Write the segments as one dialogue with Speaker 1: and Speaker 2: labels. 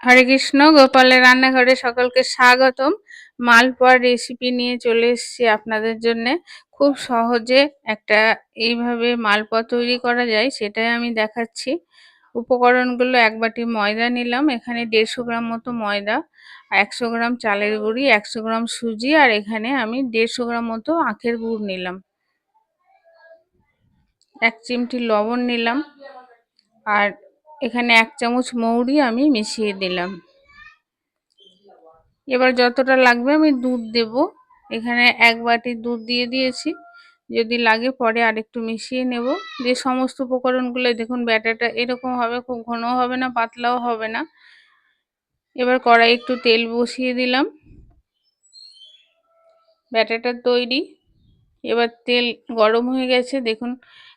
Speaker 1: হরে কৃষ্ণ, গোপালের রান্নাঘরে সকলকে স্বাগতম। মালপোয়ার রেসিপি নিয়ে চলে এসেছি আপনাদের জন্য। খুব সহজে একটা এইভাবে মালপোয়া তৈরি করা যায়, সেটাই আমি দেখাচ্ছি। উপকরণগুলো এক বাটি ময়দা নিলাম, এখানে দেড়শো গ্রাম মতো ময়দা, একশো গ্রাম চালের গুঁড়ি, একশো গ্রাম সুজি, আর এখানে আমি দেড়শো গ্রাম মতো আখের গুড় নিলাম। এক চিমটি লবণ নিলাম, আর এখানে এক চামচ মৌরি আমি মিশিয়ে দিলাম। এবার যতটা লাগবে আমি দুধ দেব। এখানে এক বাটি দুধ দিয়ে দিয়েছি। যদি লাগে পরে আরেকটু মিশিয়ে নেব। যে সমস্ত উপকরণগুলো দেখুন ব্যাটাটা এরকম হবে, খুব ঘনও হবে না, পাতলাও হবে না। এবার কড়াই একটু তেল বসিয়ে দিলাম। ব্যাটাটা তৈরি। এবার তেল গরম হয়ে গেছে, দেখুন,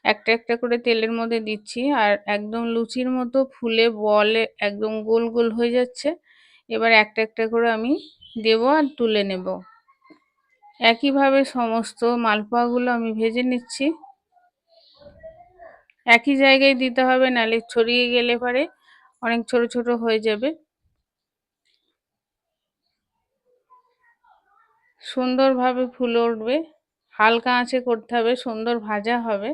Speaker 1: একটা একটা করে তেলের মধ্যে দিচ্ছি আর একদম লুচির মতো ফুলে বলে একদম গোল গোল হয়ে যাচ্ছে। এবার একটা একটা করে আমি দেব আর তুলে নেব। একইভাবে সমস্ত মালপোয়াগুলো আমি ভেজে নিচ্ছি। একই জায়গায় দিতে হবে, নালে ছড়িয়ে গেলে পরে অনেক ছোট ছোট হয়ে যাবে। সুন্দরভাবে ফুলে উঠবে। হালকা আঁচে করতে হবে, সুন্দর ভাজা হবে।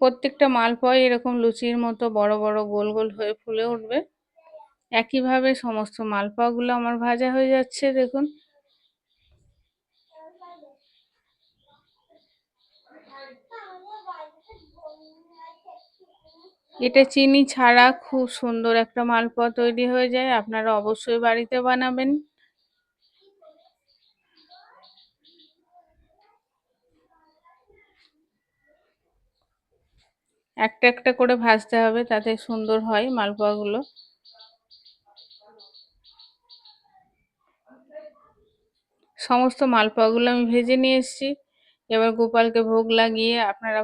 Speaker 1: প্রত্যেকটা মালপোয়া এরকম লুচির মতো বড় বড় গোল গোল হয়ে ফুলে উঠবে। একইভাবে সমস্ত মালপোয়াগুলো আমার ভাজা হয়ে যাচ্ছে, দেখুন। এটা চিনি ছাড়া খুব সুন্দর একটা মালপোয়া তৈরি হয়ে যায়। আপনারা অবশ্যই বাড়িতে বানাবেন। একটা একটা করে ভাজতে হবে তাতে সুন্দর হয় মালপোয়াগুলো। সমস্ত মালপোয়াগুলো আমি ভেজে নিয়ে এসেছি। এবার গোপালকে ভোগ লাগিয়ে আপনারা